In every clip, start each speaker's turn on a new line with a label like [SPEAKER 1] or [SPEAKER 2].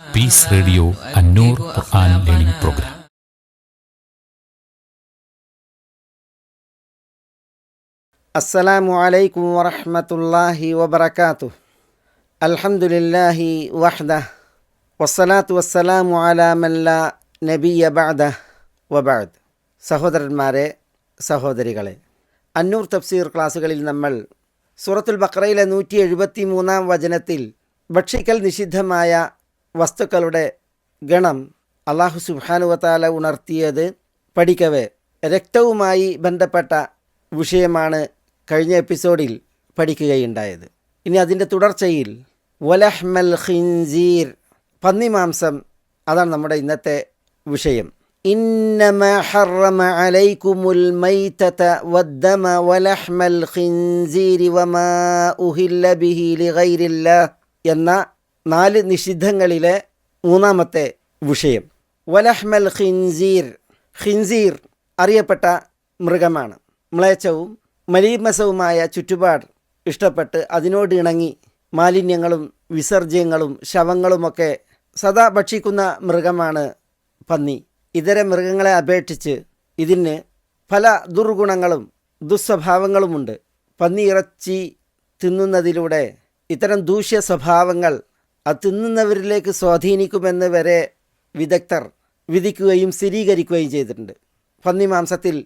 [SPEAKER 1] Peace radio
[SPEAKER 2] Annoor Quran learning program അസ്സലാമു അലൈക്കും വറഹ്മത്തുള്ളാഹി വബറകാതുഹു. അൽഹംദുലില്ലാഹി വഹ്ദ വസ്സലാത്തു വസ്സലാമു അലാ നബിയ ബഅദ വബഅദ്. സഹോദരന്മാരെ സഹോദരികളെ അന്നൂർ തഫ്സീർ ക്ലാസ്സുകളിൽ നമ്മൾ സൂറത്തുൽ ബക്രയിലെ നൂറ്റി എഴുപത്തി മൂന്നാം വചനത്തിൽ ഭക്ഷിക്കൽ നിഷിദ്ധമായ വസ്തുക്കളുടെ ഗണം അള്ളാഹു സുബാനുവത്താല ഉണർത്തിയത് പഠിക്കവേ രക്തവുമായി ബന്ധപ്പെട്ട വിഷയമാണ് കഴിഞ്ഞ എപ്പിസോഡിൽ പഠിക്കുകയുണ്ടായത് ഇനി അതിൻ്റെ തുടർച്ചയിൽ വലഹ്മൽ ഖിൻസീർ പന്നിമാംസം അതാണ് നമ്മുടെ ഇന്നത്തെ വിഷയം إنما حرم عليكم الميتة والدم ولحم الخنزير وما أهل به لغير الله എന്ന നാല് നിഷിദ്ധങ്ങളിലെ മൂന്നാമത്തെ വിഷയം. വലഹ്മൽ ഖിൻസീർ. ഖിൻസീർ അറിയപ്പെട്ട മൃഗമാണ്. മ്ലേച്ഛവും മലീമസവുമായ ചുറ്റുപാട് ഇഷ്ടപ്പെട്ട് അതിനോട് ഇണങ്ങി മാലിന്യങ്ങളും വിസർജ്യങ്ങളും ശവങ്ങളുമൊക്കെ സദാ ഭക്ഷിക്കുന്ന മൃഗമാണ് പന്നി. ഇതര മൃഗങ്ങളെ അപേക്ഷിച്ച് ഇതിന് പല ദുർഗുണങ്ങളും ദുസ്വഭാവങ്ങളുമുണ്ട്. പന്നി ഇറച്ചി തിന്നുന്നതിലൂടെ ഇത്തരം ദൂഷ്യ സ്വഭാവങ്ങൾ അത് തിന്നുന്നവരിലേക്ക് സ്വാധീനിക്കുമെന്ന് വരെ വിദഗ്ധർ വിധിക്കുകയും സ്ഥിരീകരിക്കുകയും ചെയ്തിട്ടുണ്ട്. പന്നി മാംസത്തിൽ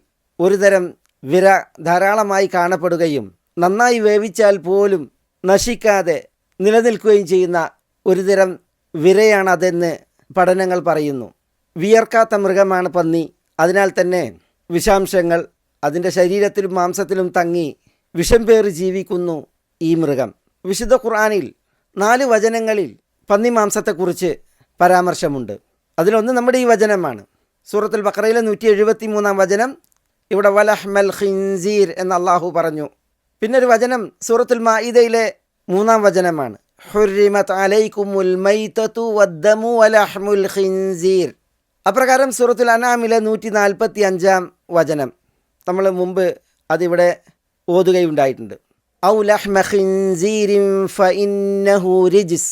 [SPEAKER 2] ഒരുതരം വിര ധാരാളമായി കാണപ്പെടുകയും നന്നായി വേവിച്ചാൽ പോലും നശിക്കാതെ നിലനിൽക്കുകയും ചെയ്യുന്ന ഒരുതരം വിരയാണതെന്ന് പഠനങ്ങൾ പറയുന്നു. വിയർക്കാത്ത മൃഗമാണ് പന്നി. അതിനാൽ തന്നെ വിഷാംശങ്ങൾ അതിന്റെ ശരീരത്തിലും മാംസത്തിലും തങ്ങി വിഷം പേറി ജീവിക്കുന്നു ഈ മൃഗം. വിശുദ്ധ ഖുർആാനിൽ നാല് വചനങ്ങളിൽ പന്നി മാംസത്തെക്കുറിച്ച് പരാമർശമുണ്ട്. അതിലൊന്ന് നമ്മുടെ ഈ വചനമാണ്. സൂറത്തുൽ ബക്രയിലെ നൂറ്റി എഴുപത്തി മൂന്നാം വചനം ഇവിടെ വലഹ്മൽ ഖിൻസീർ എന്ന് അള്ളാഹു പറഞ്ഞു. പിന്നെ ഒരു വചനം സൂറത്തുൽ മാഇദയിലെ മൂന്നാം വചനമാണ്. വദ്ദമു ഖിൻസീർ അപ്രകാരം സൂറത്തുൽ അനാമിലെ നൂറ്റി നാൽപ്പത്തി അഞ്ചാം വചനം. നമ്മൾ മുമ്പ് അതിവിടെ ഓതുകയുണ്ടായിട്ടുണ്ട്. ഔ ലഹ്മ ഖിൻസീരിൻ ഫഇന്നഹു റിജിസ്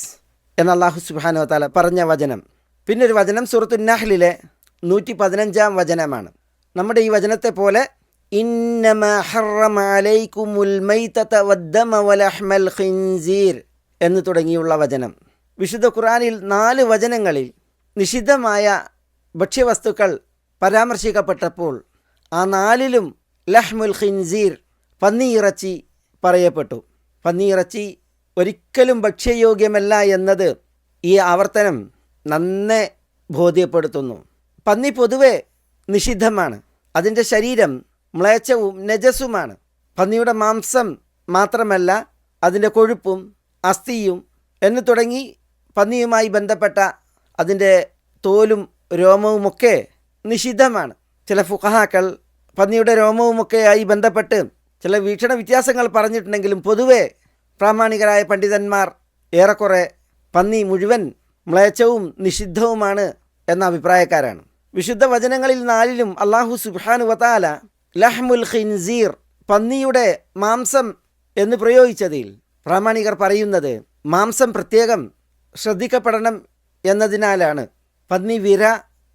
[SPEAKER 2] എന്ന അള്ളാഹു സുബ്ഹാനഹു തആല പറഞ്ഞ വചനം. പിന്നെ ഒരു വചനം സൂറത്തുൽ നഹ്ലിലെ നൂറ്റി പതിനഞ്ചാം വചനമാണ്. നമ്മുടെ ഈ വചനത്തെ പോലെ ഇന്നമ ഹറമ അലൈക്കുമുൽ മൈതത വദ്ദമ വലഹ്മൽ ഖിൻസീർ എന്ന് തുടങ്ങിയുള്ള വചനം. വിശുദ്ധ ഖുർആനിൽ നാല് വചനങ്ങളിൽ നിഷിദ്ധമായ ഭക്ഷ്യവസ്തുക്കൾ പരാമർശിക്കപ്പെട്ടപ്പോൾ ആ നാലിലും ലഹ്മുൽ ഖിൻസീർ പന്നിയിറച്ചി പറയപ്പെട്ടു. പന്നിയിറച്ചി ഒരിക്കലും ഭക്ഷ്യയോഗ്യമല്ല എന്നത് ഈ ആവർത്തനം നന്നെ ബോധ്യപ്പെടുത്തുന്നു. പന്നി പൊതുവെ നിഷിദ്ധമാണ്. അതിന്റെ ശരീരം മ്ലേച്ഛവും നജസുമാണ് പന്നിയുടെ മാംസം മാത്രമല്ല അതിന്റെ കൊഴുപ്പും അസ്ഥിയും എന്ന് തുടങ്ങി പന്നിയുമായി ബന്ധപ്പെട്ട അതിന്റെ തോലും രോമവുമൊക്കെ നിഷിദ്ധമാണ്. ചില ഫുഹാക്കൾ പന്നിയുടെ രോമവുമൊക്കെയായി ബന്ധപ്പെട്ട് ചില വീക്ഷണ വ്യത്യാസങ്ങൾ പറഞ്ഞിട്ടുണ്ടെങ്കിലും പൊതുവെ പ്രാമാണികരായ പണ്ഡിതന്മാർ ഏറെക്കുറെ പന്നി മുഴുവൻ മ്ലേച്ഛവും നിഷിദ്ധവുമാണ് എന്ന അഭിപ്രായക്കാരാണ്. വിശുദ്ധ വചനങ്ങളിൽ നാലിലും അള്ളാഹു സുബാനു വതാല ലഹ്മുൽ ഖിൻസീർ പന്നിയുടെ മാംസം എന്ന് പ്രയോഗിച്ചതിൽ പ്രാമാണികർ പറയുന്നത് മാംസം പ്രത്യേകം ശ്രദ്ധിക്കപ്പെടണം എന്നതിനാലാണ്. പന്നി വിര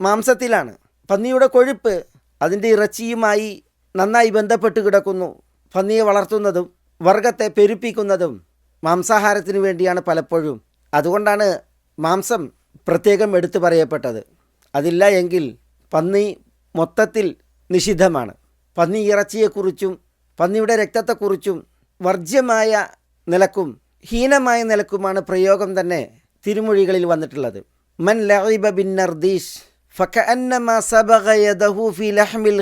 [SPEAKER 2] മാംസത്തിലാണ്. പന്നിയുടെ കൊഴുപ്പ് അതിന്റെ ഇറച്ചിയുമായി നന്നായി ബന്ധപ്പെട്ട് കിടക്കുന്നു. പന്നിയെ വളർത്തുന്നതും വർഗത്തെ പെരുപ്പിക്കുന്നതും മാംസാഹാരത്തിന് വേണ്ടിയാണ് പലപ്പോഴും. അതുകൊണ്ടാണ് മാംസം പ്രത്യേകം എടുത്തു പറയപ്പെട്ടത്. അതില്ല എങ്കിൽ പന്നി മൊത്തത്തിൽ നിഷിദ്ധമാണ്. പന്നി ഇറച്ചിയെക്കുറിച്ചും പന്നിയുടെ രക്തത്തെക്കുറിച്ചും വർജ്യമായ നിലക്കും ഹീനമായ നിലക്കുമാണ് പ്രയോഗം തന്നെ തിരുമൊഴികളിൽ വന്നിട്ടുള്ളത്. മൻ ലഈബ ബിൻ നർദീഷ് ഫക്കഅന്നമ സബഗ യദഹു ഫി ലഹ്മിൽ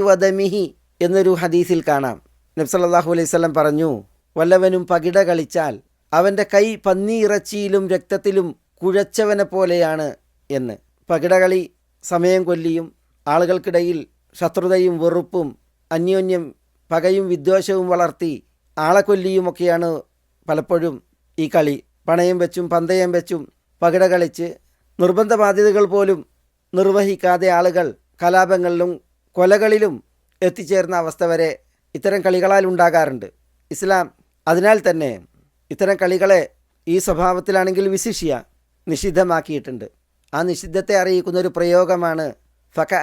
[SPEAKER 2] വദമിഹി എന്നൊരു ഹദീസിൽ കാണാം. നബി സല്ലല്ലാഹു അലൈഹി വസല്ലം പറഞ്ഞു വല്ലവനും പകിട കളിച്ചാൽ അവന്റെ കൈ പന്നി ഇറച്ചിയിലും രക്തത്തിലും കുഴച്ചവനെ പോലെയാണ് എന്ന്. പകിടകളി സമയം കൊല്ലിയും ആളുകൾക്കിടയിൽ ശത്രുതയും വെറുപ്പും അന്യോന്യം പകയും വിദ്വേഷവും വളർത്തി ആളെ കൊല്ലിയുമൊക്കെയാണ് പലപ്പോഴും ഈ കളി. പണയം വെച്ചും പന്തയം വെച്ചും പകിട കളിച്ച് നിർബന്ധ ബാധ്യതകൾ പോലും നിർവഹിക്കാതെ ആളുകൾ കലാപങ്ങളിലും കൊലകളിലും എത്തിച്ചേർന്ന അവസ്ഥ വരെ ഇത്തരം കളികളാൽ ഉണ്ടാകാറുണ്ട്. ഇസ്ലാം അതിനാൽ തന്നെ ഇത്തരം കളികളെ ഈ സ്വഭാവത്തിലാണെങ്കിൽ വിശിഷ്യ നിഷിദ്ധമാക്കിയിട്ടുണ്ട്. ആ നിഷിദ്ധത്തെ അറിയിക്കുന്ന ഒരു പ്രയോഗമാണ് ഫക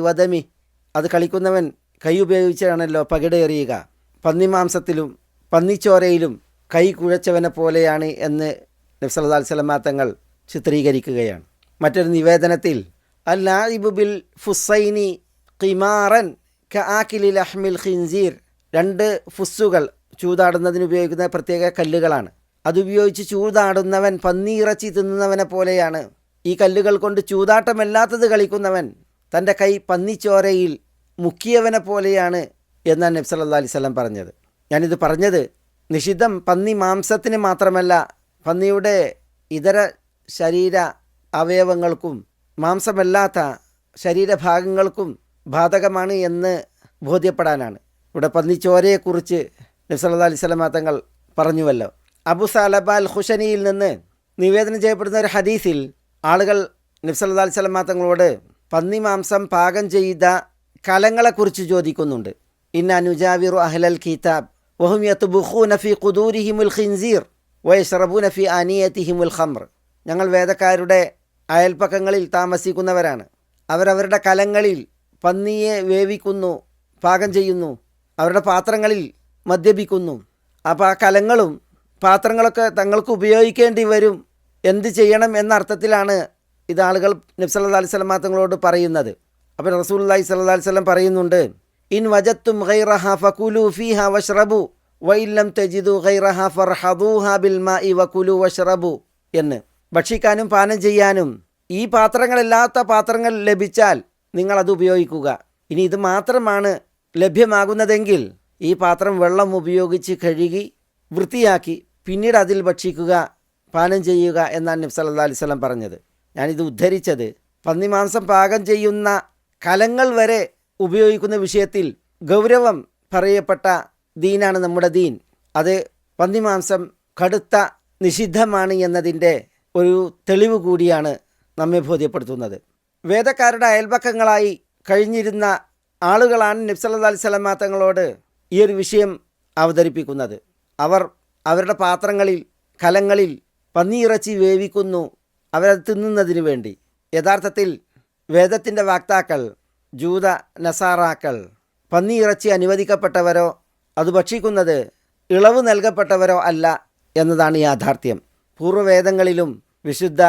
[SPEAKER 2] വദമി. അത് കളിക്കുന്നവൻ കൈ ഉപയോഗിച്ചാണല്ലോ പകിടയെറിയുക പന്നിമാംസത്തിലും പന്നിച്ചോരയിലും കൈ കുഴച്ചവനെ പോലെയാണ് എന്ന് നബ്സല്ലാ സ്വലമാ തങ്ങൾ ചിത്രീകരിക്കുകയാണ്. മറ്റൊരു നിവേദനത്തിൽ അൽ അല്ലാഇബു ബിൽ ഫുസൈനി ഖിമാറൻ ക ആക്കിലിൽ അഹ്മിൽ ഖിൻസീർ. രണ്ട് ഫുസ്സുകൾ ചൂതാടുന്നതിന് ഉപയോഗിക്കുന്ന പ്രത്യേക കല്ലുകളാണ്. അതുപയോഗിച്ച് ചൂതാടുന്നവൻ പന്നിയിറച്ചി തിന്നുന്നവനെ പോലെയാണ്. ഈ കല്ലുകൾ കൊണ്ട് ചൂതാട്ടമല്ലാത്തത് കളിക്കുന്നവൻ തന്റെ കൈ പന്നിച്ചോരയിൽ മുക്കിയവനെ പോലെയാണ് എന്നാണ് നബ്സ് അല്ലാ അലൈഹി സ്വലം പറഞ്ഞത്. ഞാനിത് പറഞ്ഞത് നിഷിദ്ധം പന്നി മാംസത്തിന് മാത്രമല്ല പന്നിയുടെ ഇതര ശരീര അവയവങ്ങൾക്കും മാംസമല്ലാത്ത ശരീരഭാഗങ്ങൾക്കും ബാധകമാണ് എന്ന് ബോധ്യപ്പെടാനാണ്. ഇവിടെ പന്നിച്ചോരയെക്കുറിച്ച് നബ്സല്ലാ അലൈഹി തങ്ങൾ പറഞ്ഞുവല്ലോ. അബു സാലബ അൽ ഹുഷനിയിൽ നിന്ന് നിവേദനം ചെയ്യപ്പെടുന്ന ഒരു ഹദീസിൽ ആളുകൾ നബ്സല്ലാ അലൈഹി സ്വലമ തങ്ങളോട് പന്നി മാംസം പാകം ചെയ്ത കലങ്ങളെക്കുറിച്ച് ചോദിക്കുന്നുണ്ട്. ഇന്ന അനുജാവിറു അഹ്ലൽ കിതാബ് വഹും യത്തുബുഖൂന ഫി ഖുദൂരിഹിമുൽ ഖിൻസീർ വയഷ്റബൂന ഫി അനിയത്തിഹിമുൽ ഖംർ ഞങ്ങൾ വേദക്കാരുടെ അയൽപ്പക്കങ്ങളിൽ താമസിക്കുന്നവരാണ്. അവരവരുടെ കലങ്ങളിൽ പന്നിയെ വേവിക്കുന്നു പാകം ചെയ്യുന്നു അവരുടെ പാത്രങ്ങളിൽ മദ്യപിക്കുന്നു. അപ്പോൾ ആ കലങ്ങളും പാത്രങ്ങളൊക്കെ തങ്ങൾക്ക് ഉപയോഗിക്കേണ്ടി വരും. എന്ത് ചെയ്യണം എന്ന അർത്ഥത്തിലാണ് ഇത് ആളുകൾ നബ്സല്ലാ അലൈഹി സ്വലം തങ്ങളോട് പറയുന്നത്. അപ്പോൾ അല്ലാഹി സ്വല്ലാ അലൈഹി സ്വലം പറയുന്നുണ്ട് ഇൻ വജത്തും ഫുലു ഫകുലു ഫീഹ വഷ്റബു വൈല്ലം തജിദു ഫർഹദൂഹ ബിൽ ഇ വകുലു വഷ്റബു എന്ന്. ഭക്ഷിക്കാനും പാനം ചെയ്യാനും ഈ പാത്രങ്ങളില്ലാത്ത പാത്രങ്ങൾ ലഭിച്ചാൽ നിങ്ങൾ അത് ഉപയോഗിക്കുക. ഇനി ഇത് മാത്രമാണ് ലഭ്യമാകുന്നതെങ്കിൽ ഈ പാത്രം വെള്ളം ഉപയോഗിച്ച് കഴുകി വൃത്തിയാക്കി പിന്നീട് അതിൽ ഭക്ഷിക്കുക പാനം ചെയ്യുക എന്നാണ് നബ്സ് അല്ലാ അലൈഹി സ്വലം പറഞ്ഞത്. ഞാനിത് ഉദ്ധരിച്ചത് പന്നിമാംസം പാകം ചെയ്യുന്ന കലങ്ങൾ വരെ ഉപയോഗിക്കുന്ന വിഷയത്തിൽ ഗൗരവം പറയപ്പെട്ട ദീനാണ് നമ്മുടെ ദീൻ. അത് പന്നിമാംസം കടുത്ത നിഷിദ്ധമാണ് എന്നതിന്റെ ഒരു തെളിവ് കൂടിയാണ് നമ്മെ ബോധ്യപ്പെടുത്തുന്നത്. വേദക്കാരുടെ അയൽപക്കങ്ങളായി കഴിഞ്ഞിരുന്ന ആളുകളാണ് നബ്സല്ലാ അലൈഹി സ്വലമാ തങ്ങളോട് ഈ ഒരു വിഷയം അവതരിപ്പിക്കുന്നത്. അവർ അവരുടെ പാത്രങ്ങളിൽ കലങ്ങളിൽ പന്നിയിറച്ചി വേവിക്കുന്നു. അവരത് തിന്നുന്നതിന് വേണ്ടി. യഥാർത്ഥത്തിൽ വേദത്തിന്റെ വാക്താക്കൾ ജൂത നസാറാക്കൾ പന്നിയിറച്ചി അനുവദിക്കപ്പെട്ടവരോ അത് ഭക്ഷിക്കുന്നത് ഇളവ് നൽകപ്പെട്ടവരോ അല്ല എന്നതാണ് യാഥാർത്ഥ്യം. പൂർവവേദങ്ങളിലും വിശുദ്ധ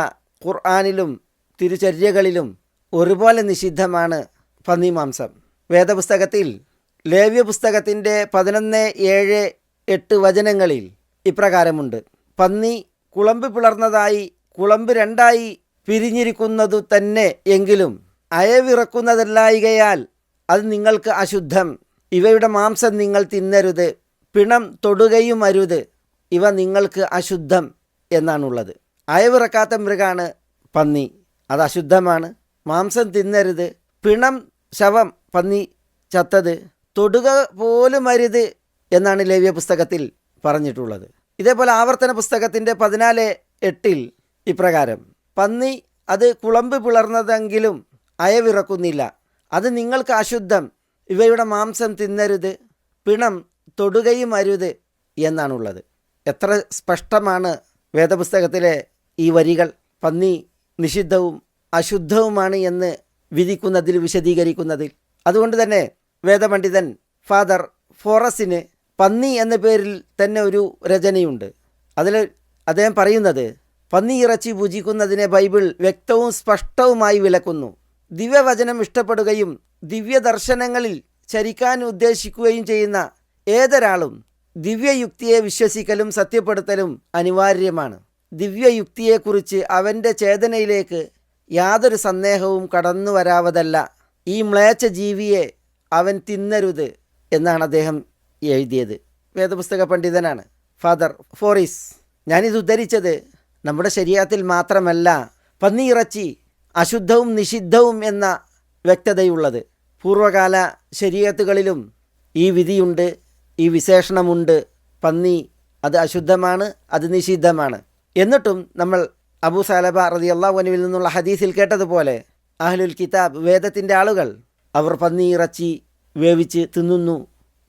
[SPEAKER 2] ഖുർആാനിലും തിരുചര്യകളിലും ഒരുപോലെ നിഷിദ്ധമാണ് പന്നിമാംസം വേദപുസ്തകത്തിൽ ലേവ്യ പുസ്തകത്തിന്റെ പതിനൊന്ന് ഏഴ് എട്ട് വചനങ്ങളിൽ ഇപ്രകാരമുണ്ട്. പന്നി കുളമ്പ് പിളർന്നതായി കുളമ്പ് രണ്ടായി പിരിഞ്ഞിരിക്കുന്നതു തന്നെ എങ്കിലും അയവിറക്കുന്നതല്ലായികയാൽ അത് നിങ്ങൾക്ക് അശുദ്ധം. ഇവയുടെ മാംസം നിങ്ങൾ തിന്നരുത്. പിണം തൊടുകയും അരുത്. ഇവ നിങ്ങൾക്ക് അശുദ്ധം എന്നാണുള്ളത്. അയവിറക്കാത്ത മൃഗാണ് പന്നി. അത് അശുദ്ധമാണ്. മാംസം തിന്നരുത്. പിണം ശവം പന്നി ചത്തത് തൊടുക പോലും അരുത് എന്നാണ് ലേവ്യ പുസ്തകത്തിൽ പറഞ്ഞിട്ടുള്ളത്. ഇതേപോലെ ആവർത്തന പുസ്തകത്തിന്റെ പതിനാല് എട്ടിൽ ഇപ്രകാരം പന്നി അത് കുളമ്പ് പിളർന്നതെങ്കിലും അയവിറക്കുന്നില്ല. അത് നിങ്ങൾക്ക് അശുദ്ധം. ഇവയുടെ മാംസം തിന്നരുത്. പിണം തൊടുകയും അരുത് എന്നാണുള്ളത്. എത്ര സ്പഷ്ടമാണ് വേദപുസ്തകത്തിലെ ഈ വരികൾ. പന്നി നിഷിദ്ധവും അശുദ്ധവുമാണ് എന്ന് വിധിക്കുന്നതിൽ വിശദീകരിക്കുന്നതിൽ. അതുകൊണ്ട് തന്നെ വേദപണ്ഡിതൻ ഫാദർ ഫോറസിന് പന്നി എന്ന പേരിൽ തന്നെ ഒരു രചനയുണ്ട്. അതിൽ അദ്ദേഹം പറയുന്നത് പന്നി ഇറച്ചി പൂജിക്കുന്നതിനെ ബൈബിൾ വ്യക്തവും സ്പഷ്ടവുമായി വിലക്കുന്നു. ദിവ്യവചനം ഇഷ്ടപ്പെടുകയും ദിവ്യദർശനങ്ങളിൽ ചരിക്കാൻ ഉദ്ദേശിക്കുകയും ചെയ്യുന്ന ഏതൊരാളും ദിവ്യയുക്തിയെ വിശ്വസിക്കലും സത്യപ്പെടുത്തലും അനിവാര്യമാണ്. ദിവ്യയുക്തിയെക്കുറിച്ച് അവന്റെ ചേതനയിലേക്ക് യാതൊരു സന്ദേഹവും കടന്നു വരാവതല്ല. ഈ മ്ലേച്ഛ ജീവിയെ അവൻ തിന്നരുത് എന്നാണ് അദ്ദേഹം എഴുതിയത്. വേദപുസ്തക പണ്ഡിതനാണ്. ഫാദർ ഫോറിസ് ഞാനിത് ഉദ്ധരിച്ചത് നമ്മുടെ ശരീരത്തിൽ മാത്രമല്ല പന്നിയിറച്ചി അശുദ്ധവും നിഷിദ്ധവും എന്ന വ്യക്തതയുള്ളത്. പൂർവകാല ശരീരത്തുകളിലും ഈ വിധിയുണ്ട് ഈ വിശേഷണമുണ്ട്. പന്നി അത് അശുദ്ധമാണ് അത് നിഷിദ്ധമാണ്. എന്നിട്ടും നമ്മൾ അബൂ സാലബ റതി അള്ളാഹുനുവിൽ നിന്നുള്ള ഹദീസിൽ കേട്ടതുപോലെ അഹ്ലുൽ കിതാബ് വേദത്തിന്റെ ആളുകൾ അവർ പന്നി ഇറച്ചി വേവിച്ച് തിന്നുന്നു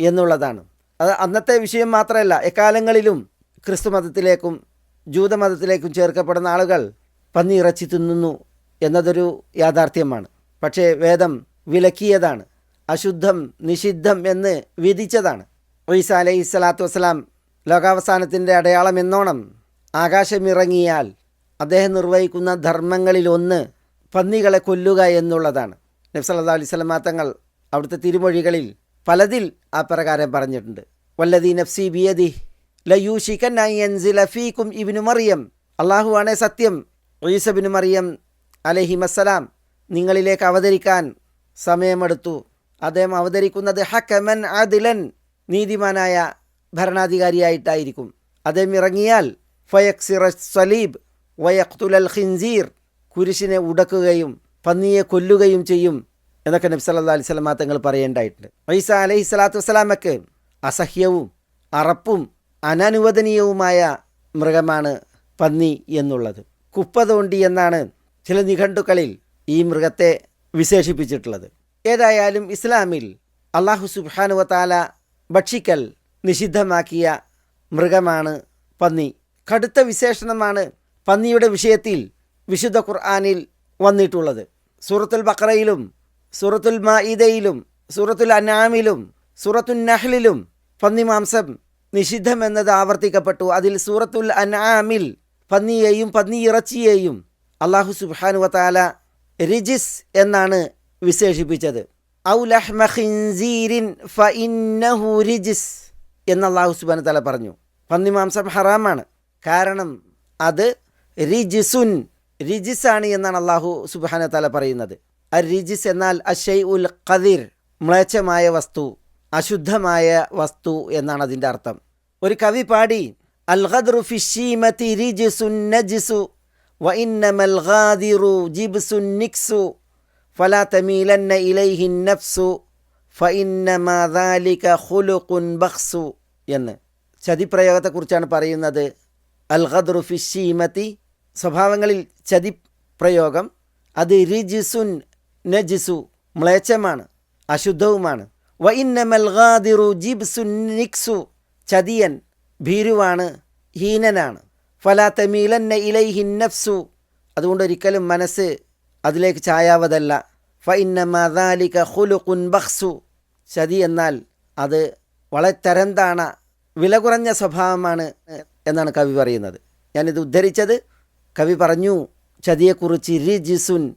[SPEAKER 2] എന്നുള്ളതാണ്. അത് അന്നത്തെ വിഷയം മാത്രമല്ല എക്കാലങ്ങളിലും ക്രിസ്തു മതത്തിലേക്കും ജൂതമതത്തിലേക്കും ചേർക്കപ്പെടുന്ന ആളുകൾ പന്നി ഇറച്ചി തിന്നുന്നു എന്നതൊരു യാഥാർത്ഥ്യമാണ്. പക്ഷേ വേദം വിലക്കിയതാണ് അശുദ്ധം നിഷിദ്ധം എന്ന് വിധിച്ചതാണ്. ഒയ്സ അലൈഹി സ്വലാത്തു വസ്സലാം ലോകാവസാനത്തിന്റെ അടയാളം എന്നോണം ആകാശമിറങ്ങിയാൽ അദ്ദേഹം നിർവഹിക്കുന്ന ധർമ്മങ്ങളിലൊന്ന് പന്നികളെ കൊല്ലുക എന്നുള്ളതാണ്. നബ്സല്ലാ അലൈഹി സ്വലമാ തങ്ങൾ അവിടുത്തെ തിരുമൊഴികളിൽ പലതിൽ ആ പ്രകാരം പറഞ്ഞിട്ടുണ്ട്. വല്ലതി നഫ്സി ബിയദി ലയൂഷിക്കൻ ഇബിനു മറിയം. അള്ളാഹുവാണെ സത്യം ഈസബിനു മറിയം അലഹിമസ്സലാം നിങ്ങളിലേക്ക് അവതരിക്കാൻ സമയമെടുത്തു. അദ്ദേഹം അവതരിക്കുന്നത് ഹക്കമൻ ആദിലൻ നീതിമാനായ ഭരണാധികാരിയായിട്ടായിരിക്കും. അദ്ദേഹം ഇറങ്ങിയാൽ ഫയക്സിറ സലീബ് വയഖ്തുലൽ ഖിൻസീർ കുരിശിനെ ഉടക്കുകയും പന്നിയെ കൊല്ലുകയും ചെയ്യും എന്നൊക്കെ നബി സല്ലാ അലൈഹി സ്വലാ തങ്ങൾ പറയേണ്ടായിട്ടുണ്ട്. ഐസ അലൈഹി സ്വലാത്തു വസ്സലാമക്ക് അസഹ്യവും അറപ്പും അനനുവദനീയവുമായ മൃഗമാണ് പന്നി എന്നുള്ളത്. കുപ്പതോണ്ടി എന്നാണ് ചില നിഘണ്ടുക്കളിൽ ഈ മൃഗത്തെ വിശേഷിപ്പിച്ചിട്ടുള്ളത്. ഏതായാലും ഇസ്ലാമിൽ അള്ളാഹു സുബാനുവത്താല ഭക്ഷിക്കൽ നിഷിദ്ധമാക്കിയ മൃഗമാണ് പന്നി. കടുത്ത വിശേഷണമാണ് പന്നിയുടെ വിഷയത്തിൽ വിശുദ്ധ ഖുർആാനിൽ വന്നിട്ടുള്ളത്. സൂറത്തുൽ ബക്രയിലും സൂറത്തുൽ മാഇദയിലും സൂറത്തുൽ അനാമിലും സൂറത്തുൽ നഹ്ലിലും പന്നിമാംസം നിഷിദ്ധമെന്നത് ആവർത്തിക്കപ്പെട്ടു. അതിൽ സൂറത്തുൽ അനാമിൽ പന്നിയെയും പന്നി ഇറച്ചിയെയും അള്ളാഹു സുബാനുവത്താല റിജിസ് എന്നാണ് വിശേഷിപ്പിച്ചത്. റിജിസ് എന്ന് അള്ളാഹു സുബാനു തല പറഞ്ഞു. പന്നിമാംസം ഹറാമാണ്. കാരണം അത് റിജിസുൻ റിജിസാണ് എന്നാണ് അള്ളാഹു സുബാന തല പറയുന്നത്. അ റിജിസ് എന്നാൽ അഷൈ ഉൽ ഖദിർ മ്ലേച്ഛമായ വസ്തു അശുദ്ധമായ വസ്തു എന്നാണ് അതിന്റെ അർത്ഥം. ഒരു കവി പാടി ജിബ്സുൻ നിക്സു ഫലാ എന്ന്. ചതിപ്രയോഗത്തെക്കുറിച്ചാണ് പറയുന്നത് അൽ ഫിഷീമതി സ്വഭാവങ്ങളിൽ ചതി പ്രയോഗം അത് റിജിസുൻ നജിസു മ്ലേച്ഛമാണ് അശുദ്ധവുമാണ്. വ ഇന്നമൽ ഖാദിറു ജിബ്സുൻ നിക്സു ചതിയൻ ഭീരുവാണ് ഹീനനാണ്. ഫലാ തമീലന്ന ഇലൈഹി അതുകൊണ്ട് ഒരിക്കലും മനസ്സ് അതിലേക്ക് ചായാവതല്ല. ഫ ഇന്നമാലിക ഹുലുഖുൻ ബഖ്സു ചതി എന്നാൽ അത് വളരെ തരംതാണ വില കുറഞ്ഞ സ്വഭാവമാണ് എന്നാണ് കവി പറയുന്നത്. ഞാനിത് ഉദ്ധരിച്ചത് കവി പറഞ്ഞു ചതിയെക്കുറിച്ച് റിജിസുൻ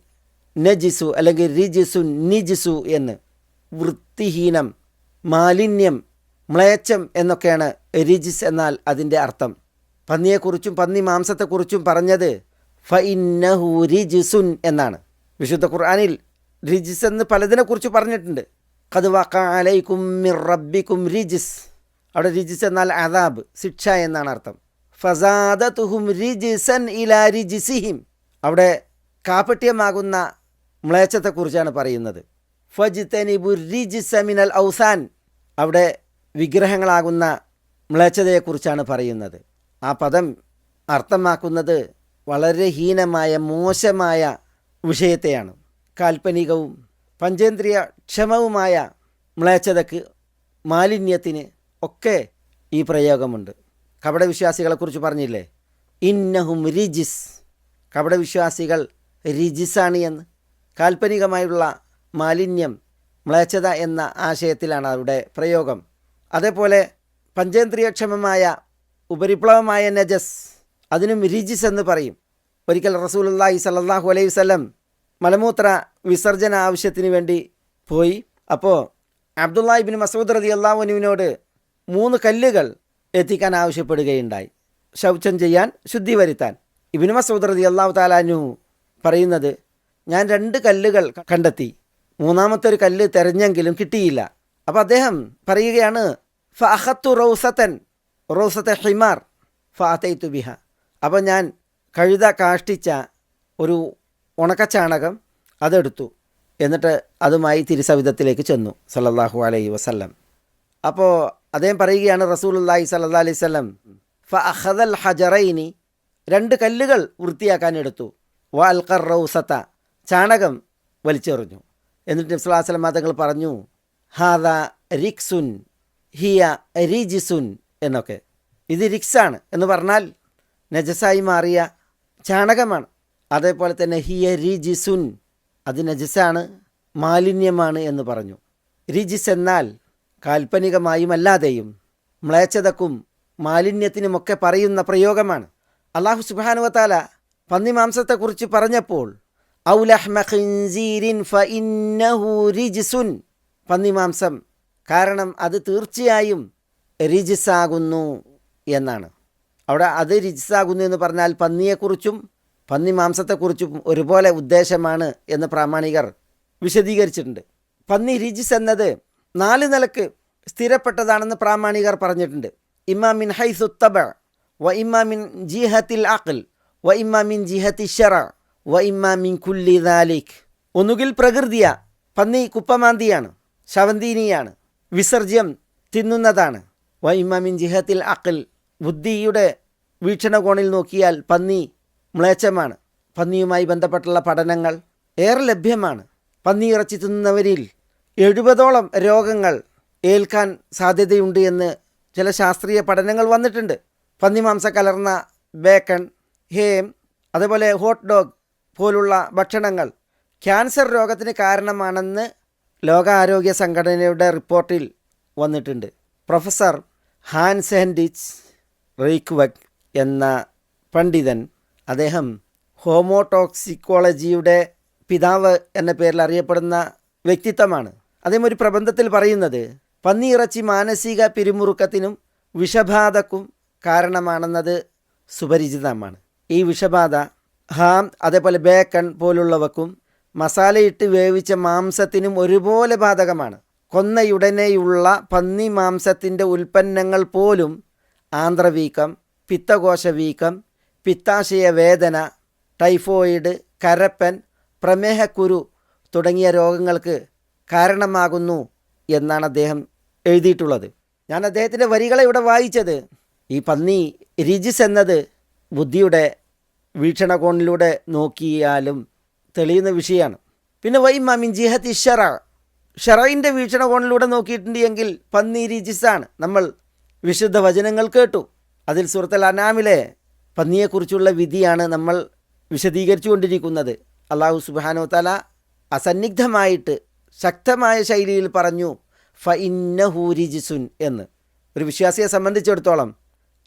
[SPEAKER 2] നജിസു അല്ലെങ്കിൽ റിജിസുൻ നിജിസു എന്ന്. വൃത്തിഹീനം മാലിന്യം മ്ലേച്ഛം എന്നൊക്കെയാണ് റിജിസ് എന്നാൽ അതിന്റെ അർത്ഥം. പന്നിയെക്കുറിച്ചും പന്നി മാംസത്തെക്കുറിച്ചും പറഞ്ഞത് ഫ ഇന്നഹു റിജിസുൻ എന്നാണ്. വിശുദ്ധ ഖുർആാനിൽ റിജിസ് എന്ന് പലതിനെക്കുറിച്ച് പറഞ്ഞിട്ടുണ്ട്. കത് വക്കാലൈക്കും മിർ റബ്ബിക്കും റിജിസ് അവിടെ റിജിസ് എന്നാൽ അദാബ് ശിക്ഷ എന്നാണ് അർത്ഥം. ഫസാദത്തുഹും റിജിസൻ ഇലാ റിജിസിഹിം അവിടെ കാപ്പട്യമാകുന്ന മ്ലേച്ഛത്തെക്കുറിച്ചാണ് പറയുന്നത്. ഫജിത്തനിബു റിജിസ മിനൽ ഔസാൻ. അവിടെ വിഗ്രഹങ്ങളാകുന്ന മ്ലേച്ഛതയെക്കുറിച്ചാണ് പറയുന്നത്. ആ പദം അർത്ഥമാക്കുന്നത് വളരെ ഹീനമായ മോശമായ വിഷയത്തെയാണ്. കാൽപ്പനികവും പഞ്ചേന്ദ്രിയ ക്ഷമവുമായ മ്ലേച്ഛതയ്ക്ക് മാലിന്യത്തിന് ഒക്കെ ഈ പ്രയോഗമുണ്ട്. കപടവിശ്വാസികളെക്കുറിച്ച് പറഞ്ഞില്ലേ? ഇന്നഹും റിജിസ്. കപടവിശ്വാസികൾ റിജിസാണ് എന്ന്. കാൽപ്പനികമായുള്ള മാലിന്യം മ്ലേച്ഛത എന്ന ആശയത്തിലാണ് അവിടെ പ്രയോഗം. അതേപോലെ പഞ്ചേന്ദ്രിയക്ഷമമായ ഉപരിപ്ലവമായ നജസ് അതിനും റിജിസ് എന്ന് പറയും. ഒരിക്കൽ റസൂലുള്ളാഹി സല്ലാഹു അലൈഹി വസല്ലം മലമൂത്ര വിസർജന ആവശ്യത്തിന് വേണ്ടി പോയി. അപ്പോൾ അബ്ദുല്ലാഹിബിൻ മസൂദ് റതി അള്ളാഹുനുവിനോട് മൂന്ന് കല്ലുകൾ എത്തിക്കാൻ ആവശ്യപ്പെടുകയുണ്ടായി. ശൗചം ചെയ്യാൻ ശുദ്ധി വരുത്താൻ. ഇബിന് മസൂദ് അള്ളാഹു താലാനു പറയുന്നത് ഞാൻ രണ്ട് കല്ലുകൾ കണ്ടെത്തി. മൂന്നാമത്തെ ഒരു കല്ല് തെരഞ്ഞെങ്കിലും കിട്ടിയില്ല. അപ്പോൾ അദ്ദേഹം പറയുകയാണ് ഫഹത്തു റൗസത്തൻ റൗസത്തെ ഹിമാർ ഫാത്തു ബിഹ. അപ്പോൾ ഞാൻ കഴുത കാഷ്ടിച്ച ഒരു ഉണക്കച്ചാണകം അതെടുത്തു. എന്നിട്ട് അതുമായി തിരുസവിധത്തിലേക്ക് ചെന്നു സല്ലാഹു അലൈ വസല്ലം. അപ്പോൾ അദ്ദേഹം പറയുകയാണ് റസൂലുള്ളാഹി സല്ലാ അലൈഹി സ്വലം ഫ അഹദൽ ഹജറൈനി രണ്ട് കല്ലുകൾ വൃത്തിയാക്കാൻ എടുത്തു. വ അൽഖർ റൗസത്ത ചാണകം വലിച്ചെറിഞ്ഞു. എന്നിട്ട് നബ്സുല്ലാസ്ലം തങ്ങൾ പറഞ്ഞു ഹാദ റിക്സുൻ ഹിയ റിജിസുൻ എന്നൊക്കെ. ഇത് റിക്സാണ് എന്ന് പറഞ്ഞാൽ നജസായി മാറിയ ചാണകമാണ്. അതേപോലെ തന്നെ ഹിയ റിജിസുൻ അത് നജസാണ് മാലിന്യമാണ് എന്ന് പറഞ്ഞു. റിജിസ് എന്നാൽ കാൽപ്പനികമായും അല്ലാതെയും മ്ലേച്ഛതക്കും മാലിന്യത്തിനുമൊക്കെ പറയുന്ന പ്രയോഗമാണ്. അള്ളാഹു സുബാനുവത്താല പന്നിമാംസത്തെക്കുറിച്ച് പറഞ്ഞപ്പോൾ പന്നിമാംസം കാരണം അത് തീർച്ചയായും റിജിസാകുന്നു എന്നാണ്. അവിടെ അത് റിജിസാകുന്നു എന്ന് പറഞ്ഞാൽ പന്നിയെക്കുറിച്ചും പന്നി മാംസത്തെക്കുറിച്ചും ഒരുപോലെ ഉദ്ദേശമാണ് എന്ന് പ്രാമാണികർ വിശദീകരിച്ചിട്ടുണ്ട്. പന്നി റിജിസ് എന്നത് നാല് നിലയ്ക്ക് സ്ഥിരപ്പെട്ടതാണെന്ന് പ്രാമാണികർ പറഞ്ഞിട്ടുണ്ട്. ഇമ്മാമിൻ ഹൈസു തബ വ ഇമാമിൻ ജിഹത്തിൽ അഖൽ വ ഇമാമിൻ ജിഹത്തി ഷറ വ ഇമാമിൻ കുല്ലി ദാലിഖ് ഒന്നുകിൽ പ്രകൃതിയ പന്നി കുപ്പമാന്തിയാണ് ശവന്തീനിയാണ് വിസർജ്യം തിന്നുന്നതാണ്. വ ഇമാമിൻ ജിഹത്തിൽ അഖൽ ബുദ്ധിയുടെ വീക്ഷണകോണിൽ നോക്കിയാൽ പന്നി മ്ലേച്ഛമാണ്. പന്നിയുമായി ബന്ധപ്പെട്ടുള്ള പഠനങ്ങൾ ഏറെ ലഭ്യമാണ്. പന്നി ഇറച്ചി തിന്നുന്നവരിൽ എഴുപതോളം രോഗങ്ങൾ ഏൽക്കാൻ സാധ്യതയുണ്ട് എന്ന് ചില ശാസ്ത്രീയ പഠനങ്ങൾ വന്നിട്ടുണ്ട്. പന്നിമാംസ കലർന്ന ബേക്കൺ ഹേം അതുപോലെ ഹോട്ട് ഡോഗ് പോലുള്ള ഭക്ഷണങ്ങൾ ക്യാൻസർ രോഗത്തിന് കാരണമാണെന്ന് ലോകാരോഗ്യ സംഘടനയുടെ റിപ്പോർട്ടിൽ വന്നിട്ടുണ്ട്. പ്രൊഫസർ ഹാൻസ് ഹെൻഡിച്ച് റെയ്ക്വക് എന്ന പണ്ഡിതൻ അദ്ദേഹം ഹോമോടോക്സിക്കോളജിയുടെ പിതാവ് എന്ന പേരിൽ അറിയപ്പെടുന്ന വ്യക്തിത്വമാണ്. അദ്ദേഹം ഒരു പ്രബന്ധത്തിൽ പറയുന്നത് പന്നിയിറച്ചി മാനസിക പിരിമുറുക്കത്തിനും വിഷബാധക്കും കാരണമാണെന്നത് സുപരിചിതമാണ്. ഈ വിഷബാധ ഹാം അതേപോലെ ബേക്കൺ പോലുള്ളവക്കും മസാലയിട്ട് വേവിച്ച മാംസത്തിനും ഒരുപോലെ ബാധകമാണ്. കൊന്നയുടനെയുള്ള പന്നി മാംസത്തിന്റെ ഉൽപ്പന്നങ്ങൾ പോലും ആന്ധ്രവീക്കം പിത്തകോശവീക്കം പിത്താശയ വേദന ടൈഫോയിഡ് കരപ്പൻ പ്രമേഹക്കുരു തുടങ്ങിയ രോഗങ്ങൾക്ക് കാരണമാകുന്നു എന്നാണ് അദ്ദേഹം എഴുതിയിട്ടുള്ളത്. ഞാൻ അദ്ദേഹത്തിന്റെ വരികളെ ഇവിടെ വായിച്ചത്. ഈ പന്നി രിജിസ് എന്നത് ബുദ്ധിയുടെ വീക്ഷണകോണിലൂടെ നോക്കിയാലും തെളിയുന്ന വിഷയമാണ്. പിന്നെ വൈ വൈമാമിൻ ജിഹത്ത് ഷറ. ഷറയിന്റെ വീക്ഷണകോണിലൂടെ നോക്കിയിട്ടുണ്ട് എങ്കിൽ പന്നി രിജിസാണ്. നമ്മൾ വിശുദ്ധ വചനങ്ങൾ കേട്ടു. അതിൽ സുഹൃത്തൽ അനാമിലെ പന്നിയെക്കുറിച്ചുള്ള വിധിയാണ് നമ്മൾ വിശദീകരിച്ചു കൊണ്ടിരിക്കുന്നത് അള്ളാഹു സുബാനോ തല അസന്നിഗ്ധമായിട്ട് ശക്തമായ ശൈലിയിൽ പറഞ്ഞു ഫ ഇന്നഹു രിജിസുൻ എന്ന്. ഒരു വിശ്വാസിയെ സംബന്ധിച്ചിടത്തോളം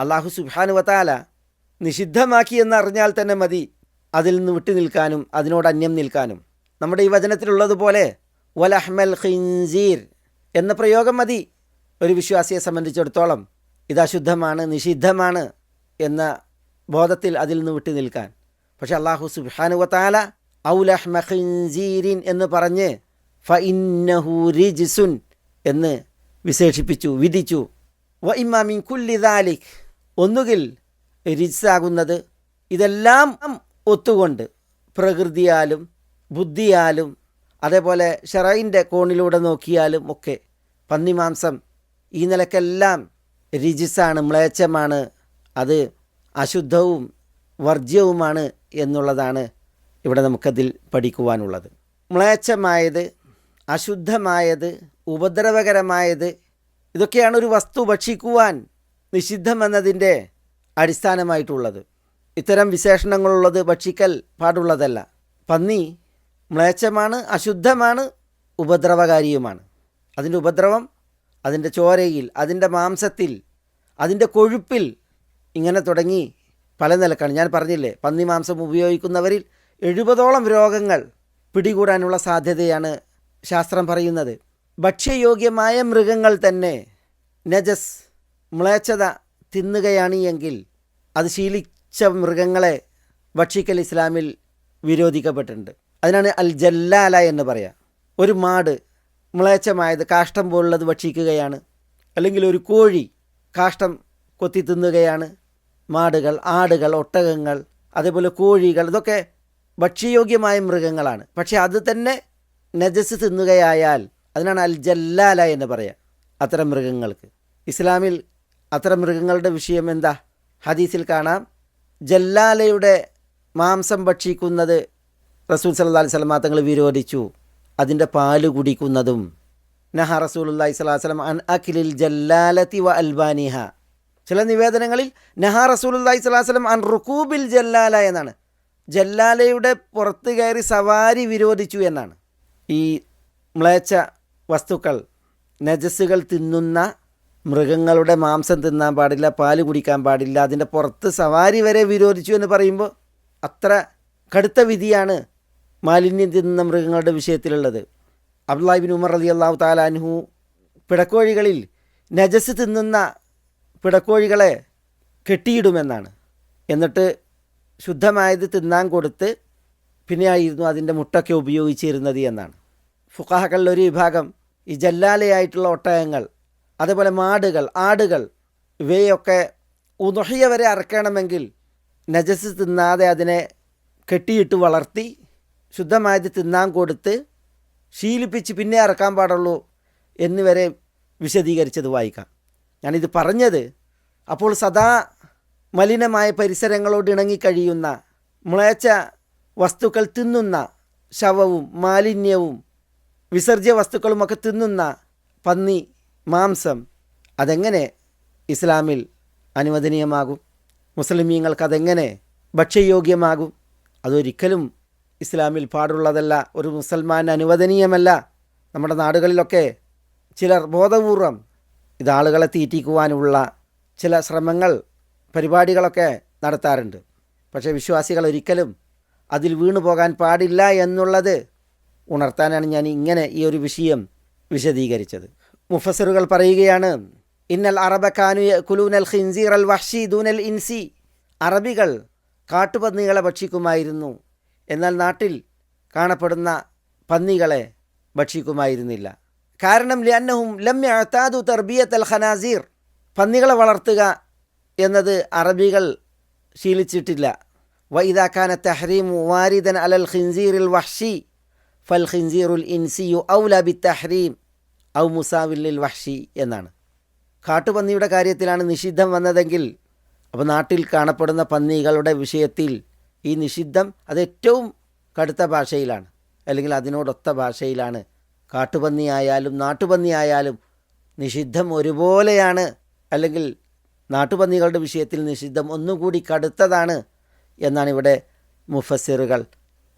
[SPEAKER 2] അള്ളാഹു സുബാനു വത്താല നിഷിദ്ധമാക്കി എന്നറിഞ്ഞാൽ തന്നെ മതി അതിൽ നിന്ന് വിട്ടു നിൽക്കാനും അതിനോട് അന്യം നിൽക്കാനും. നമ്മുടെ ഈ വചനത്തിലുള്ളതുപോലെ വലഹ്മൽ ഖിൻസീർ എന്ന പ്രയോഗം മതി. ഒരു വിശ്വാസിയെ സംബന്ധിച്ചിടത്തോളം ഇത് അശുദ്ധമാണ് നിഷിദ്ധമാണ് എന്ന ബോധത്തിൽ അതിൽ നിന്ന് വിട്ടു നിൽക്കാൻ. പക്ഷെ അള്ളാഹു സുബാനുവത്താല ഔലഹ്മ ഖിൻസീരിൻ എന്ന് പറഞ്ഞ് ഫ ഇന്നഹു റിജിസുൻ എന്ന് വിശേഷിപ്പിച്ചു വിധിച്ചു. വ ഇമാമിൻ കുല്ലിദാലിഖ് ഒന്നുകിൽ രിജിസാകുന്നത് ഇതെല്ലാം ഒത്തുകൊണ്ട് പ്രകൃതിയാലും ബുദ്ധിയാലും അതേപോലെ ഷെറൈന്റെ കോണിലൂടെ നോക്കിയാലും ഒക്കെ പന്നിമാംസം ഈ നിലക്കെല്ലാം രിജിസാണ് മ്ലേച്ഛമാണ്. അത് അശുദ്ധവും വർജ്യവുമാണ് എന്നുള്ളതാണ് ഇവിടെ നമുക്കതിൽ പഠിക്കുവാനുള്ളത്. മ്ലേച്ഛമായത് അശുദ്ധമായത് ഉപദ്രവകരമായത് ഇതൊക്കെയാണ് ഒരു വസ്തു ഭക്ഷിക്കുവാൻ നിഷിദ്ധമെന്നതിന്റെ അടിസ്ഥാനമായിട്ടുള്ളത്. ഇത്തരം വിശേഷണങ്ങളുള്ളത് ഭക്ഷിക്കൽ പാടുള്ളതല്ല. പന്നി മ്ലേച്ഛമാണ് അശുദ്ധമാണ് ഉപദ്രവകാരിയുമാണ്. അതിന്റെ ഉപദ്രവം അതിന്റെ ചോരയിൽ അതിന്റെ മാംസത്തിൽ അതിന്റെ കൊഴുപ്പിൽ ഇങ്ങനെ തുടങ്ങി പല നിലക്കാണ്. ഞാൻ പറഞ്ഞില്ലേ പന്നി മാംസം ഉപയോഗിക്കുന്നവരിൽ എഴുപതോളം രോഗങ്ങൾ പിടികൂടാനുള്ള സാധ്യതയാണ് ശാസ്ത്രം പറയുന്നത്. ഭക്ഷ്യയോഗ്യമായ മൃഗങ്ങൾ തന്നെ നജസ് മ്ലേച്ഛത തിന്നുകയാണ് എങ്കിൽ അത് ശീലിച്ച മൃഗങ്ങളെ ഭക്ഷിക്കൽ ഇസ്ലാമിൽ വിരോധിക്കപ്പെട്ടിട്ടുണ്ട്. അതിനാണ് അൽ ജല്ലാല എന്ന് പറയാം. ഒരു മാട് മ്ലേച്ഛമായത് കാഷ്ടം പോലുള്ളത് ഭക്ഷിക്കുകയാണ്. അല്ലെങ്കിൽ ഒരു കോഴി കാഷ്ടം കൊത്തി തിന്നുകയാണ്. മാടുകൾ ആടുകൾ ഒട്ടകങ്ങൾ അതേപോലെ കോഴികൾ ഇതൊക്കെ ഭക്ഷ്യയോഗ്യമായ മൃഗങ്ങളാണ്. പക്ഷേ അത് തന്നെ നജസ് തിന്നുകയായാൽ അതിനാണ് അൽ ജല്ലാല എന്ന് പറയാം അത്തരം മൃഗങ്ങൾക്ക്. ഇസ്ലാമിൽ അത്തരം മൃഗങ്ങളുടെ വിഷയം എന്താ? ഹദീസിൽ കാണാം ജല്ലാലയുടെ മാംസം ഭക്ഷിക്കുന്നത് റസൂൽ സല്ലാ അലൈഹി തങ്ങൾ വിരോധിച്ചു അതിന്റെ പാൽ കുടിക്കുന്നതും. നഹ റസൂൽ വസ്ലം അൻ അഖിലിൽ ജല്ലാലത്തി വ അൽബാനിഹ. ചില നിവേദനങ്ങളിൽ നഹ റസൂലുല്ലാഹി സ്വലാഹു വസ്ലം അൻ റുക്കൂബിൽ ജല്ലാല എന്നാണ്. ജല്ലാലയുടെ പുറത്ത് കയറി സവാരി വിരോധിച്ചു എന്നാണ്. ഈ മ്ലേച്ഛ വസ്തുക്കൾ നജസ്സുകൾ തിന്നുന്ന മൃഗങ്ങളുടെ മാംസം തിന്നാൻ പാടില്ല പാൽ കുടിക്കാൻ പാടില്ല അതിന്റെ പുറത്ത് സവാരി വരെ വിരോധിച്ചു എന്ന് പറയുമ്പോൾ അത്ര കടുത്ത വിധിയാണ് മാലിന്യം തിന്നുന്ന മൃഗങ്ങളുടെ വിഷയത്തിലുള്ളത്. അബ്ദുല്ലാഹിബിൻ ഉമർ അലി അള്ളാഹു താലാൻഹു പിടക്കോഴികളിൽ നജസ് തിന്നുന്ന പിടക്കോഴികളെ കെട്ടിയിടുമെന്നാണ്. എന്നിട്ട് ശുദ്ധമായത് തിന്നാൻ കൊടുത്ത് പിന്നെയായിരുന്നു അതിന്റെ മുട്ടൊക്കെ ഉപയോഗിച്ചിരുന്നത് എന്നാണ്. ഫുക്കാഹകളിൽ ഒരു വിഭാഗം ഈ ജല്ലാലയായിട്ടുള്ള ഒട്ടകങ്ങൾ അതേപോലെ മാടുകൾ ആടുകൾ ഇവയൊക്കെ ഉദുഹിയ വരെ അറക്കണമെങ്കിൽ നജസ് തിന്നാതെ അതിനെ കെട്ടിയിട്ട് വളർത്തി ശുദ്ധമായത് തിന്നാൻ കൊടുത്ത് ശീലിപ്പിച്ച് പിന്നെ അറക്കാൻ പാടുള്ളൂ എന്നിവരെ വിശദീകരിച്ചത് വായിക്കാം. ഞാനിത് പറഞ്ഞത് അപ്പോൾ സദാ മലിനമായ പരിസരങ്ങളോട് ഇണങ്ങിക്കഴിയുന്ന മുളയച്ച വസ്തുക്കൾ തിന്നുന്ന ശവവും മാലിന്യവും വിസർജ്യ വസ്തുക്കളുമൊക്കെ തിന്നുന്ന പന്നി മാംസം അതെങ്ങനെ ഇസ്ലാമിൽ അനുവദനീയമാകും? മുസ്ലിമീങ്ങൾക്ക് അതെങ്ങനെ ഭക്ഷ്യയോഗ്യമാകും? അതൊരിക്കലും ഇസ്ലാമിൽ പാടുള്ളതല്ല ഒരു മുസൽമാൻ അനുവദനീയമല്ല. നമ്മുടെ നാടുകളിലൊക്കെ ചിലർ ബോധപൂർവം ഇത് ആളുകളെ തീറ്റിക്കുവാനുള്ള ചില ശ്രമങ്ങൾ പരിപാടികളൊക്കെ നടത്താറുണ്ട്. പക്ഷേ വിശ്വാസികൾ ഒരിക്കലും അതിൽ വീണു പോകാൻ പാടില്ല എന്നുള്ളത് ഉണർത്താനാണ് ഞാൻ ഇങ്ങനെ ഈ ഒരു വിഷയം വിശദീകരിച്ചത്. മുഫസറുകൾ പറയുകയാണ് ഇന്നൽ അറബക്കാനു കുലൂനൽ ഖിൻസീർ അൽ വഹ്ഷി ദൂനൽ ഇൻസി. അറബികൾ കാട്ടുപന്നികളെ ഭക്ഷിക്കുമായിരുന്നു. എന്നാൽ നാട്ടിൽ കാണപ്പെടുന്ന പന്നികളെ ഭക്ഷിക്കുമായിരുന്നില്ല. കാരണം ലന്നഹും ലമ്യ അത്താദു തർബിയത്ത് അൽ ഖനാസീർ. പന്നികളെ വളർത്തുക എന്നത് അറബികൾ ശീലിച്ചിട്ടില്ല. വൈദാഖാന തഹ്രീമു വാരിദൻ അലൽ ഖിൻസീറിൽ വഹ്ഷി ഫൽ ഖിൻസീറുൽ ഇൻസിയു ഔല ബി തഹ്രീം ഔ മുസാവില്ലിൽ വഹ്ഷി എന്നാണ്. കാട്ടുപന്നിയുടെ കാര്യത്തിലാണ് നിഷിദ്ധം വന്നതെങ്കിൽ അപ്പോൾ നാട്ടിൽ കാണപ്പെടുന്ന പന്നികളുടെ വിഷയത്തിൽ ഈ നിഷിദ്ധം അത് ഏറ്റവും കടുത്ത ഭാഷയിലാണ്. അല്ലെങ്കിൽ അതിനോടൊത്ത ഭാഷയിലാണ്. കാട്ടുപന്നി ആയാലും നാട്ടുപന്നി ആയാലും നിഷിദ്ധം ഒരുപോലെയാണ്. അല്ലെങ്കിൽ നാട്ടുപന്നികളുടെ വിഷയത്തിൽ നിഷിദ്ധം ഒന്നുകൂടി കടുത്തതാണ്. എന്നാണ് ഇവിടെ മുഫസിറുകൾ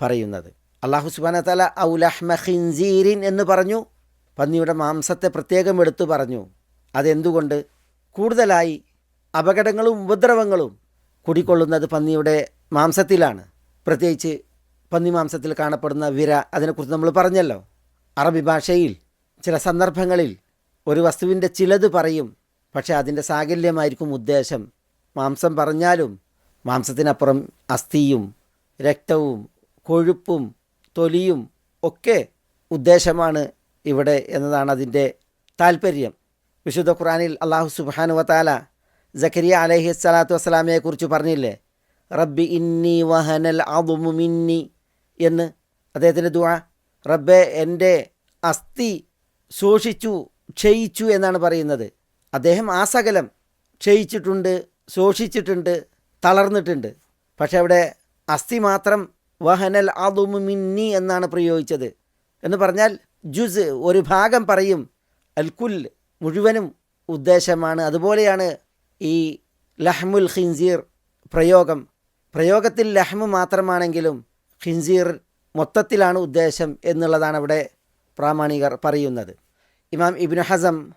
[SPEAKER 2] പറയുന്നത്. അള്ളാഹു സുബാന തല ഔലഹ്മ ഖിൻസീരിൻ എന്ന് പറഞ്ഞു. പന്നിയുടെ മാംസത്തെ പ്രത്യേകം എടുത്തു പറഞ്ഞു. അതെന്തുകൊണ്ട്? കൂടുതലായി അപകടങ്ങളും ഉപദ്രവങ്ങളും കുടിക്കൊള്ളുന്നത് പന്നിയുടെ മാംസത്തിലാണ്. പ്രത്യേകിച്ച് പന്നി മാംസത്തിൽ കാണപ്പെടുന്ന വിര അതിനെക്കുറിച്ച് നമ്മൾ പറഞ്ഞല്ലോ. അറബി ഭാഷയിൽ ചില സന്ദർഭങ്ങളിൽ ഒരു വസ്തുവിന്റെ ചിലത് പറയും. പക്ഷേ അതിന്റെ സാകല്യമായിരിക്കും ഉദ്ദേശം. മാംസം പറഞ്ഞാലും മാംസത്തിനപ്പുറം അസ്ഥിയും രക്തവും കൊഴുപ്പും തൊലിയും ഒക്കെ ഉദ്ദേശമാണ് ഇവിടെ എന്നതാണ് അതിന്റെ താല്പര്യം വിശുദ്ധ ഖുറാനിൽ അള്ളാഹു സുബാനു വത്താല ജക്കരിയ അലഹി സ്വലാത്തു വസ്സലാമയെ കുറിച്ച് പറഞ്ഞില്ലേ? റബ്ബി ഇന്നി വഹനൽ അദുമു മിന്നി എന്ന് അദ്ദേഹത്തിന്റെ ദുആ. റബ്ബെ എന്റെ അസ്ഥി ശോഷിച്ചു ക്ഷയിച്ചു എന്നാണ് പറയുന്നത്. അദ്ദേഹം ആ സകലം ക്ഷയിച്ചിട്ടുണ്ട് ശോഷിച്ചിട്ടുണ്ട് തളർന്നിട്ടുണ്ട്. പക്ഷെ അവിടെ അസ്ഥി മാത്രം വഹനൽ അദുമു മിന്നി എന്നാണ് പ്രയോഗിച്ചത്. എന്ന് പറഞ്ഞാൽ ജുസ് ഒരു ഭാഗം പറയും അൽകുൽ മുഴുവനും ഉദ്ദേശമാണ്. അതുപോലെയാണ് ഈ ലഹ്മുൽ ഖിൻസീർ പ്രയോഗം. പ്രയോഗത്തിൽ ലഹ്മു മാത്രമാണെങ്കിലും ഖിൻസീർ മൊത്തത്തിലാണ് ഉദ്ദേശം എന്നുള്ളതാണ് അവിടെ പ്രാമാണികർ പറയുന്നത്. ഇമാം ഇബ്നു ഹസം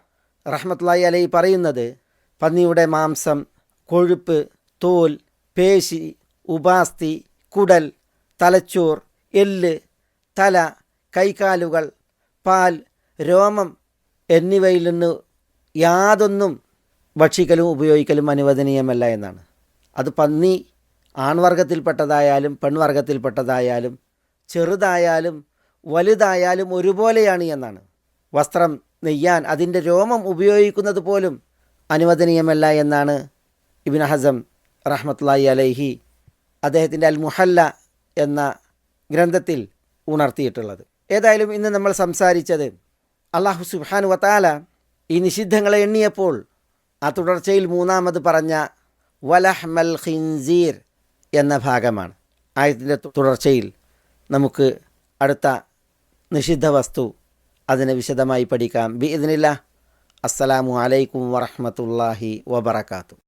[SPEAKER 2] റഹ്മത്തുള്ളാഹി അലൈ പറയുന്നത് പന്നിയുടെ മാംസം കൊഴുപ്പ് തോൽ പേശി ഉപാസ്തി കുടൽ തലച്ചോർ എല്ല് തല കൈകാലുകൾ പാൽ രോമം എന്നിവയിൽ നിന്ന് യാതൊന്നും ഭക്ഷിക്കലും ഉപയോഗിക്കലും അനുവദനീയമല്ല എന്നാണ്. അത് പന്നി ആൺവർഗത്തിൽപ്പെട്ടതായാലും പെൺവർഗത്തിൽപ്പെട്ടതായാലും ചെറുതായാലും വലുതായാലും ഒരുപോലെയാണ് എന്നാണ്. വസ്ത്രം നെയ്യാൻ അതിന്റെ രോമം ഉപയോഗിക്കുന്നത് പോലും അനുവദനീയമല്ല എന്നാണ് ഇബിൻ ഹസം റഹ്മത്തുള്ളാഹി അലൈഹി അദ്ദേഹത്തിന്റെ അൽ മുഹല്ല എന്ന ഗ്രന്ഥത്തിൽ ഉണർത്തിയിട്ടുള്ളത്. ഏതായാലും ഇന്ന് നമ്മൾ സംസാരിച്ചത് അള്ളാഹു സുഹാൻ വത്താല ഈ നിഷിദ്ധങ്ങളെ എണ്ണിയപ്പോൾ ആ തുടർച്ചയിൽ മൂന്നാമത് പറഞ്ഞ വലഹ്മൽ ഖിൻസീർ എന്ന ഭാഗമാണ്. ആയത്തിന്റെ തുടർച്ചയിൽ നമുക്ക് അടുത്ത നിഷിദ്ധ വസ്തു അതിനെ വിശദമായി പഠിക്കാം. ബി ഇതിനില്ല അസ്സലാമു അലൈക്കും വറഹ്മത്തുള്ളാഹി വബറകാതുഹു.